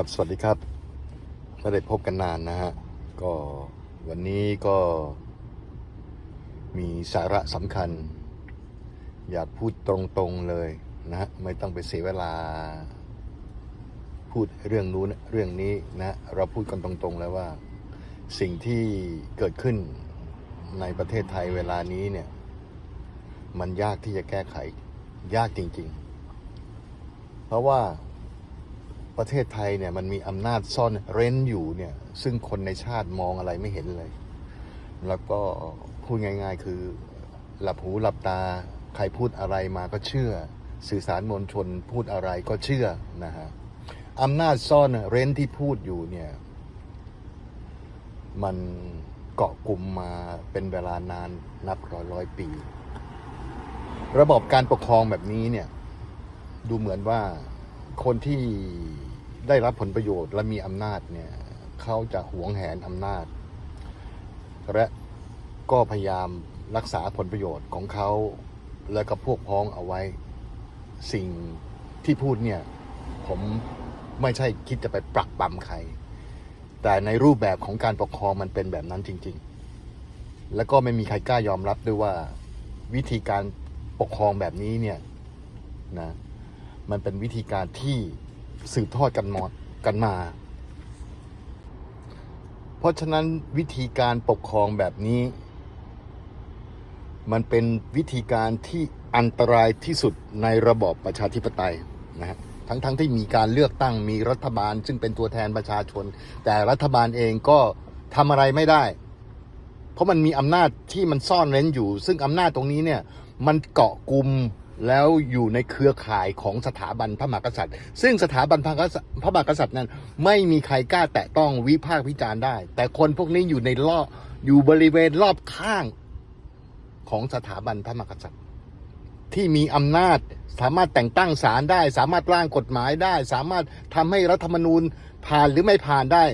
ครับสวัสดีครับไม่ได้พบกันนานนะฮะ ก็วันนี้ก็มีสาระสำคัญ อยากพูดตรงๆเลยนะฮะ ไม่ต้องไปเสียเวลา พูดเรื่องนู้นเรื่องนี้นะ เราพูดกันตรงๆแล้วว่า สิ่งที่เกิดขึ้นในประเทศไทยเวลานี้เนี่ย มันยากที่จะแก้ไข ยากจริง ๆ เพราะว่า ประเทศไทยเนี่ยมันมีอำนาจซ่อนเร้นอยู่เนี่ย ซึ่งคนในชาติมองอะไรไม่เห็นเลย แล้วก็พูดง่าย ๆ คือหลับหูหลับตา ใครพูดอะไรมาก็เชื่อ สื่อสารมวลชนพูดอะไรก็เชื่อนะฮะอำนาจซ่อนเร้นที่พูดอยู่เนี่ย มันเกาะกลุ่มมาเป็นเวลานานนับร้อยร้อยปี ระบบการปกครองแบบนี้เนี่ย ดูเหมือนว่าคนที่ ได้รับผลประโยชน์และมีอำนาจเนี่ยเขาจะหวงแหนอำนาจ และก็พยายามรักษาผลประโยชน์ของเขาและก็พวกพ้องเอาไว้ สิ่งที่พูดเนี่ยผมไม่ใช่คิดจะไปปรักปรำใคร แต่ในรูปแบบของการปกครองมันเป็นแบบนั้นจริง ๆ แล้วก็ไม่มีใครกล้ายอมรับด้วยว่าวิธีการปกครองแบบนี้เนี่ยนะมันเป็นวิธีการที่ สืบทอดกันมากันมา เพราะฉะนั้นวิธีการปกครองแบบนี้ มันเป็นวิธีการที่อันตรายที่สุดในระบอบประชาธิปไตยนะฮะทั้งๆทที่มีการเลือกตั้งมีรัฐบาล ซึ่งเป็นตัวแทนประชาชน แต่รัฐบาลเองก็ทำอะไรไม่ได้ เพราะมันมีอำนาจที่มันซ่อนเร้นอยู่ ซึ่งอำนาจตรงนี้เนี่ย มันเกาะกลุ่ม แล้วอยู่ในเครือข่ายของสถาบันพระมหากษัตริย์ ซึ่งสถาบันพระมหากษัตริย์พระมหากษัตริย์นั้น ไม่มีใครกล้าแตะต้องวิพากษ์วิจารณ์ได้ แต่คนพวกนี้อยู่ในรอบอยู่บริเวณรอบข้างของสถาบันพระมหากษัตริย์ ที่มีอำนาจสามารถแต่งตั้งศาลได้ สามารถร่างกฎหมายได้ สามารถทำให้รัฐธรรมนูญผ่านหรือไม่ผ่านได้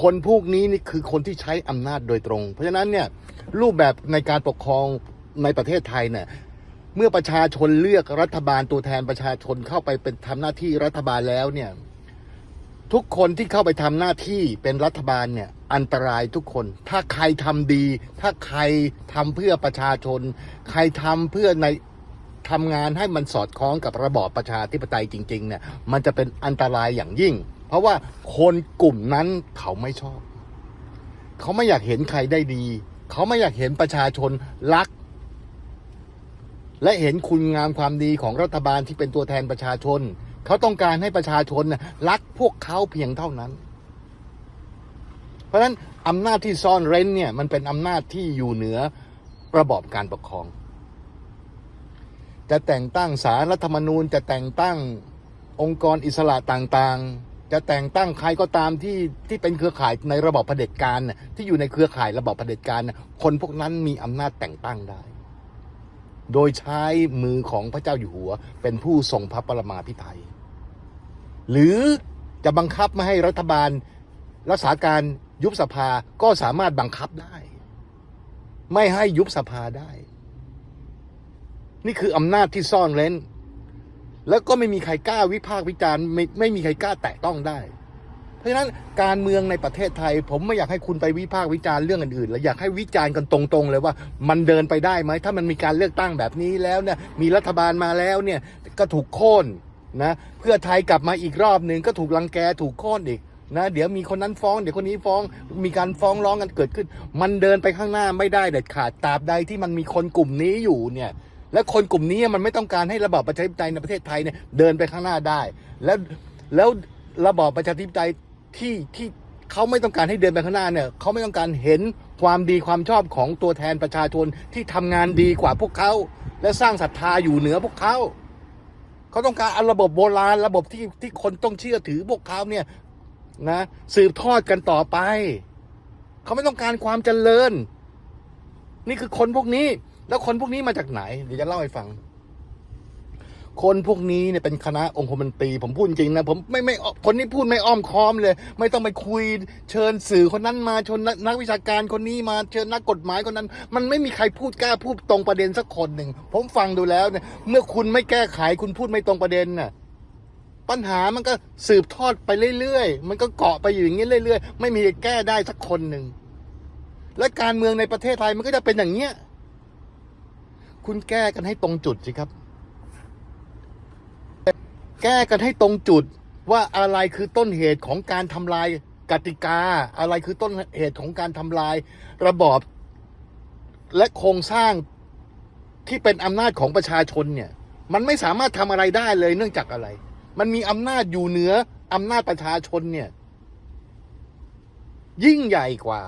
คนพวกนี้นี่คือคนที่ใช้อำนาจโดยตรง เพราะฉะนั้นเนี่ยรูปแบบในการปกครองในประเทศไทยเนี่ย เมื่อประชาชนเลือกรัฐบาลตัวแทนประชาชนเข้าไปเป็นทำหน้าที่รัฐบาลแล้วเนี่ย ทุกคนที่เข้าไปทำหน้าที่เป็นรัฐบาลเนี่ย อันตรายทุกคน ถ้าใครทำดี ถ้าใครทำเพื่อประชาชน ใครทำเพื่อในทำงานให้มันสอดคล้องกับระบอบประชาธิปไตยจริง ๆ เนี่ย มันจะเป็นอันตรายอย่างยิ่ง เพราะว่าคนกลุ่มนั้นเขาไม่ชอบ เขาไม่อยากเห็นใครได้ดี เขาไม่อยากเห็นประชาชนรัก และเห็นคุณงามความดีของรัฐบาลที่เป็นตัวแทนประชาชน เขาต้องการให้ประชาชนรักพวกเขาเพียงเท่านั้น เพราะฉะนั้นอำนาจที่ซ่อนเร้นเนี่ยมันเป็นอำนาจที่อยู่เหนือระบอบการปกครอง จะแต่งตั้งสารรัฐธรรมนูญ จะแต่งตั้งองค์กรอิสระต่างๆ จะแต่งตั้งใครก็ตามที่ที่เป็นเครือข่ายในระบอบเผด็จการที่อยู่ในเครือข่ายระบอบเผด็จการคนพวกนั้นมีอำนาจแต่งตั้งได้ โดยใช้มือของพระเจ้าอยู่หัว เป็นผู้ทรงพระปรมาพิไทยหรือจะบังคับไม่ให้รัฐบาลรักษาการยุบสภาก็สามารถบังคับได้ ไม่ให้ยุบสภาได้ นี่คืออำนาจที่ซ่อนเร้น แล้วก็ไม่มีใครกล้าวิพากษ์วิจารณ์ไม่ไม่มีใครกล้าแตะต้องได้ เพราะฉะนั้นการเมืองในประเทศไทย ผมไม่อยากให้คุณไปวิพากษ์วิจารณ์เรื่องอื่นๆแล้วอยากให้วิจารณ์กันตรงๆเลยว่า มันเดินไปได้ไหมถ้ามันมีการเลือกตั้งแบบนี้แล้วเนี่ยมีรัฐบาลมาแล้วเนี่ยก็ถูกโค่นนะเพื่อไทยกลับมาอีกรอบหนึ่งก็ถูกรังแกถูกโค่นอีกนะเดี๋ยวมีคนนั้นฟ้อง เดี๋ยวคนนี้ฟ้องมีการฟ้องร้องกันเกิดขึ้น มันเดินไปข้างหน้าไม่ได้เด็ดขาดตราบใดที่มันมีคนกลุ่มนี้อยู่เนี่ยและคนกลุ่มนี้มันไม่ต้องการให้ระบอบประชาธิปไตยในประเทศไทยเนี่ยเดินไปข้างหน้าได้ แล้วแล้วระบอบประชาธิปไตย ที่ที่เขาไม่ต้องการให้เดินไปข้างหน้าเนี่ยเขาไม่ต้องการเห็นความดีความชอบของตัวแทนประชาชนที่ทำงานดีกว่าพวกเขาและสร้างศรัทธาอยู่เหนือพวกเขาเขาต้องการเอาระบบโบราณระบบที่ที่คนต้องเชื่อถือพวกเขาเนี่ยนะสืบทอดกันต่อไป เขาไม่ต้องการความเจริญ นี่คือคนพวกนี้ แล้วคนพวกนี้มาจากไหน เดี๋ยวจะเล่าให้ฟัง คนพวกนี้เนี่ยเป็นคณะองคมนตรี ผมพูดจริงนะผมไม่ไม่คนนี้พูดไม่อ้อมค้อมเลย ไม่ต้องไปคุยเชิญสื่อคนนั้นมาเชญนักนักวิชาการคนนี้มาเชิญนักกฎหมายคนนั้น มันไม่มีใครพูดกล้าพูดตรงประเด็นสักคนหนึ่งผมฟังดูแล้วเนี่ยเมื่อคุณไม่แก้ไขคุณพูดไม่ตรงประเด็นน่ะปัญหามันก็สืบทอดไปเรื่อยๆ มันก็เกาะไปอยู่อย่างนี้เรื่อยๆ ไม่มีใครแก้ได้สักคนหนึ่ง และการเมืองในประเทศไทยมันก็จะเป็นอย่างเนี้ย คุณแก้กันให้ตรงจุดสิครับ แก้กันให้ตรงจุดว่าอะไรคือต้นเหตุของการทำลายกติกา อะไรคือต้นเหตุของการทำลายระบอบ และโครงสร้างที่เป็นอำนาจของประชาชนเนี่ย มันไม่สามารถทำอะไรได้เลยเนื่องจากอะไร มันมีอำนาจอยู่เหนืออำนาจประชาชนเนี่ย ยิ่งใหญ่กว่า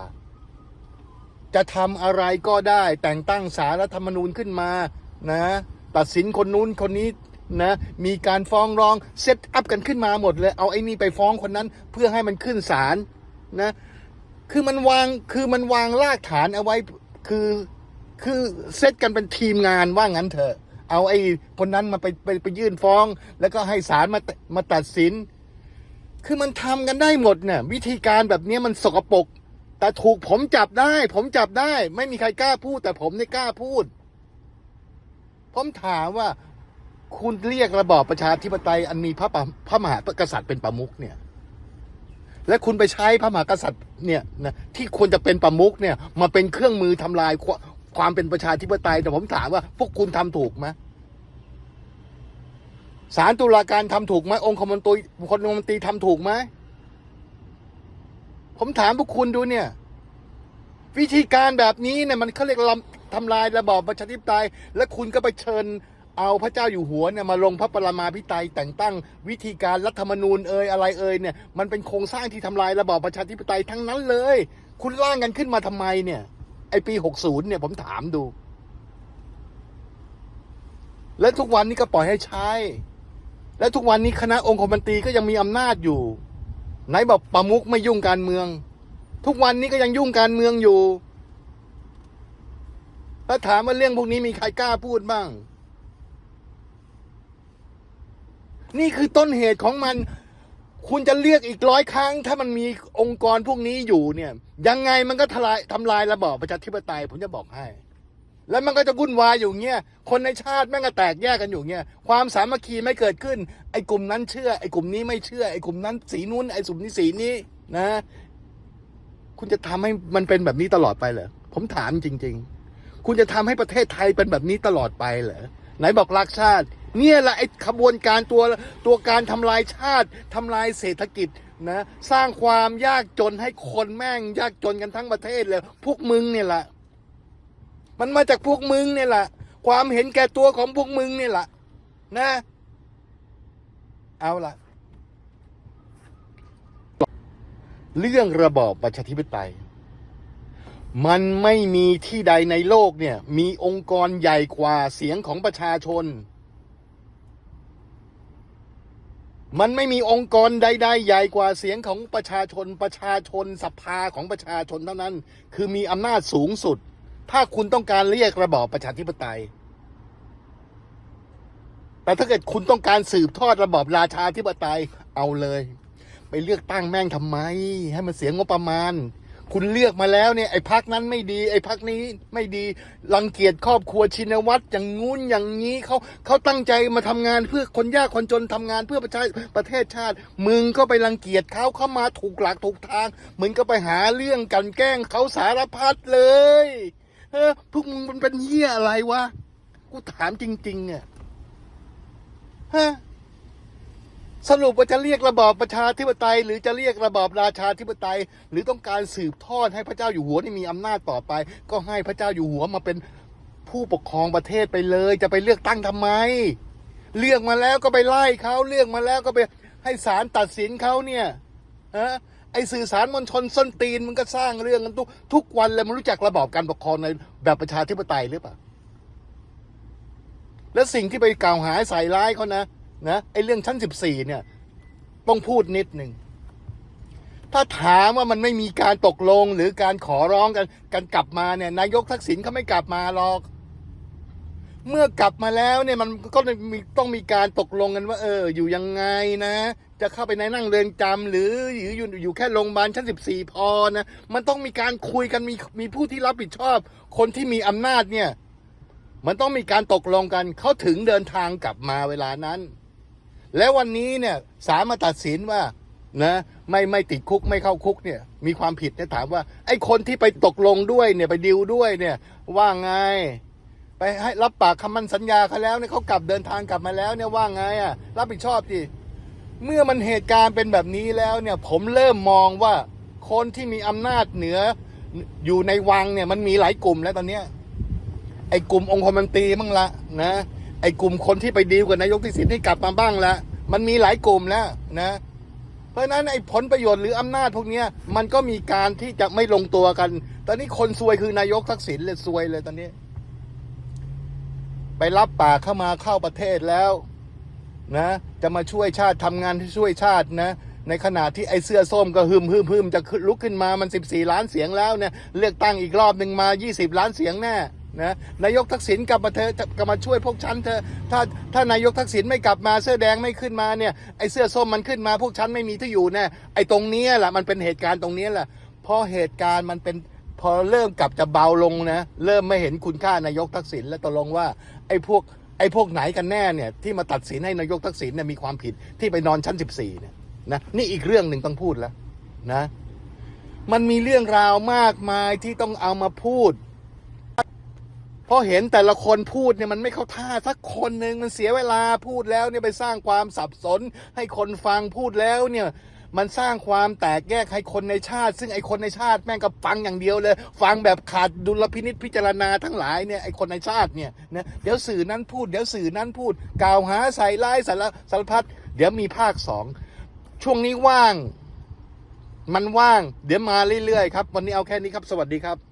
จะทำอะไรก็ได้ แต่งตั้งสารรัฐธรรมนูญขึ้นมานะ ตัดสินคนนู้นคนนี้ นะมีการฟ้องร้องเซตอัพกันขึ้นมาหมดเลยเอาไอ้นี่ไปฟ้องคนนั้นเพื่อให้มันขึ้นศาลนะคือมันวางคือมันวางรากฐานเอาไว้คือคือเซตกันเป็นทีมงานว่างั้นเถอะ เอาไอ้คนนั้นมาไปไปไปยื่นฟ้อง แล้วก็ให้ศาลมามาตัดสิน คือมันทำกันได้หมดเนี่ยวิธีการแบบนี้มันสกปรกแต่ถูกผมจับได้ ผมจับได้ ไม่มีใครกล้าพูด แต่ผมนี่กล้าพูด ผมถามว่า คุณเรียกระบอบประชาธิปไตยอันมีพระพระมหากษัตริย์เป็นประมุขเนี่ย และคุณไปใช้พระมหากษัตริย์เนี่ยนะที่ควรจะเป็นประมุขเนี่ย มาเป็นเครื่องมือทำลายความเป็นประชาธิปไตยแต่ผมถามว่า พวกคุณทำถูกไหมศาลตุลาการทำถูกไหมองค์คมนตรีคนมนตรีทำถูกไหมผมถามพวกคุณดูเนี่ย วิธีการแบบนี้เนี่ยมันเขาเรียกลำทำลายระบอบประชาธิปไตย และคุณก็ไปเชิญ เอาพระเจ้าอยู่หัวเนี่ยมาลงพระปรมาภิไตยแต่งตั้งวิธีการรัฐธรรมนูญเอ่ยอะไรเอ่ยเนี่ยมันเป็นโครงสร้างที่ทำลายระบอบประชาธิปไตยทั้งนั้นเลย คุณร่างกันขึ้นมาทำไมเนี่ยไอปีหกศูนย์เนี่ยผมถามดู และทุกวันนี้ก็ปล่อยให้ใช้ และทุกวันนี้คณะองคมนตรีก็ยังมีอำนาจอยู่ ไหนบอกประมุขไม่ยุ่งการเมือง ทุกวันนี้ก็ยังยุ่งการเมืองอยู่แล้วถามว่าเรื่องพวกนี้มีใครกล้าพูดบ้าง นี่คือต้นเหตุของมัน คุณจะเรียกอีกร้อยครั้ง ถ้ามันมีองค์กรพวกนี้อยู่เนี่ย ยังไงมันก็ทลายทำลายระบอบประชาธิปไตยผมจะบอกให้ แล้วมันก็จะวุ่นวายอยู่เงี้ยคนในชาติแม่งก็แตกแยกกันอยู่เงี้ยความสามัคคีไม่เกิดขึ้น ไอ้กลุ่มนั้นเชื่อไอ้กลุ่มนี้ไม่เชื่อไอ้กลุ่มนั้นสีนู้นไอ้สุมนี้สีนี้นะ คุณจะทำให้มันเป็นแบบนี้ตลอดไปเหรอผมถามจริง ๆ คุณจะทำให้ประเทศไทยเป็นแบบนี้ตลอดไปเหรอไหนบอกรักชาติ เนี่ยแหละไอ้ขบวนการตัวตัวการทำลายชาติทำลายเศรษฐกิจนะสร้างความยากจนให้คนแม่งยากจนกันทั้งประเทศเลยพวกมึงเนี่ยแหละมันมาจากพวกมึงเนี่ยแหละความเห็นแก่ตัวของพวกมึงเนี่ยแหละนะ เอาละเรื่องระบอบประชาธิปไตย มันไม่มีที่ใดในโลกเนี่ย มีองค์กรใหญ่กว่าเสียงของประชาชน มันไม่มีองค์กรใดๆใหญ่กว่าเสียงของประชาชนประชาชนสภาของประชาชนเท่านั้น คือมีอำนาจสูงสุด ถ้าคุณต้องการเรียกระบอบประชาธิปไตย แต่ถ้าเกิดคุณต้องการสืบทอดระบอบราชาธิปไตยเอาเลย ไปเลือกตั้งแม่งทำไม ให้มันเสียงงบประมาณ คุณเลือกมาแล้วเนี่ยไอ้พักนั้นไม่ดี ไอ้พักนี้ไม่ดีรังเกียจครอบครัวชินวัตรอย่างงู้นอย่างนี้เขาเขาตั้งใจมาทำงานเพื่อคนยากคนจนทำงานเพื่อประชาประเทศชาติ มึงก็ไปรังเกียจเขาเข้ามาถูกหลักถูกทางมึงก็ไปหาเรื่องกันแกล้งเขาสารพัดเลยเออพวกมึงมันเป็นเหี้ยอะไรวะกูถามจริงๆเนี่ยฮะ สรุปว่าจะเรียกระบอบประชาธิปไตย หรือจะเรียกระบอบราชาธิปไตย หรือต้องการสืบทอดให้พระเจ้าอยู่หัวนี่มีอำนาจต่อไป ก็ให้พระเจ้าอยู่หัวมาเป็นผู้ปกครองประเทศไปเลย จะไปเลือกตั้งทำไม เลือกมาแล้วก็ไปไล่เขาเลือกมาแล้วก็ไปให้ศาลตัดสินเขาเนี่ยฮะไอสื่อสารมวลชนส้นตีนมันก็สร้างเรื่องกันทุกทุกวันเลยมันรู้จักระบอบการปกครองในแบบประชาธิปไตยหรือเปล่าแล้วสิ่งที่ไปกล่าวหาใส่ร้ายเขานะ นะไอ้เรื่องชั้นสิบสี่เนี่ย ต้องพูดนิดหนึ่ง ถ้าถามว่ามันไม่มีการตกลงหรือการขอร้องกันกันกลับมาเนี่ย นายกทักษิณเขาไม่กลับมาหรอก เมื่อกลับมาแล้วเนี่ยมันก็มีต้องมีการตกลงกันว่า เออ อยู่ยังไงนะ จะเข้าไปในนั่งเรือนจำหรืออยู่อยู่อยู่แค่โรงพยาบาลชั้นสิบสี่พอนะมันต้องมีการคุยกันมีมีผู้ที่รับผิดชอบ คนที่มีอำนาจเนี่ย มันต้องมีการตกลงกันเขาถึงเดินทางกลับมาเวลานั้น แล้ววันนี้เนี่ยศาลมาตัดสินว่านะไม่ไม่ติดคุกไม่เข้าคุกเนี่ยมีความผิดเนี่ยถามว่า ไอ้คนที่ไปตกลงด้วยเนี่ยไปดิวด้วยเนี่ยว่าไง ไปให้รับปากคำมั่นสัญญาเขาแล้วเนี่ยเขากลับเดินทางกลับมาแล้วเนี่ยว่าไงอะรับผิดชอบดิเมื่อมันเหตุการณ์เป็นแบบนี้แล้วเนี่ยผมเริ่มมองว่าคนที่มีอำนาจเหนืออยู่ในวังเนี่ยมันมีหลายกลุ่มแล้วตอนเนี้ยไอ้กลุ่มองคมนตรีบ้างละนะ ไอ้กลุ่มคนที่ไปดีลกับนายกที่สินให้กลับมาบ้างและมันมีหลายกลุ่มแล้วนะ เพราะฉะนั้นไอ้ผลประโยชน์หรืออำนาจพวกเนี้ยมันก็มีการที่จะไม่ลงตัวกัน ตอนนี้คนซวยคือนายกทักษิณเลยซวยเลยตอนนี้ ไปรับปากเข้ามาเข้าประเทศแล้วนะ จะมาช่วยชาติทำงานที่ช่วยชาตินะในขณะที่ไอ้เสื้อส้มก็ฮึมฮึมฮึมจะขึ้นลุกขึ้นมามัน 14 ล้านเสียงแล้วเนี่ยเลือกตั้งอีกรอบหนึ่งมา 20 ล้านเสียงแน่ นะนายกทักษิณกลับมาเธอกลับมาช่วยพวกฉันเธอถ้าถ้านายกทักษิณไม่กลับมาเสื้อแดงไม่ขึ้นมาเนี่ยไอ้เสื้อส้มมันขึ้นมาพวกฉันไม่มีที่อยู่แน่ไอ้ตรงนี้แหละมันเป็นเหตุการณ์ตรงนี้แหละพอเหตุการณ์มันเป็นพอเริ่มกลับจะเบาลงนะเริ่มไม่เห็นคุณค่านายกทักษิณแล้วตกลงว่าไอ้พวกไอ้พวกไหนกันแน่เนี่ยที่มาตัดสินให้นายกทักษิณเนี่ยมีความผิดที่ไปนอนชั้น 14เนี่ยนะนี่อีกเรื่องหนึ่งต้องพูดแล้วนะมันมีเรื่องราวมากมายที่ต้องเอามาพูด ราะเห็นแต่ละคนพูดเนี่ยมันไม่เข้าท่าสักคนหนึ่งมันเสียเวลาพูดแล้วเนี่ยไปสร้างความสับสน ให้คนฟังพูดแล้วเนี่ยมันสร้างความแตกแยกให้คนในชาติ ซึ่งไอคนในชาติแม่งก็ฟังอย่างเดียวเลย ฟังแบบขาดดุลพินิษพิจารณาทั้งหลายเนี่ยไอคนในชาติเนี่ยนะเดี๋ยวสื่อนั้นพูดเดี๋ยวสื่อนั้นพูด กล่าวหาใส่ร้ายสารสารพัดเดี๋ยวมีภาคสองช่วงนี้ว่าง มันว่าง เดี๋ยวมาเรื่อยๆครับ วันนี้เอาแค่นี้ครับ สวัสดีครับ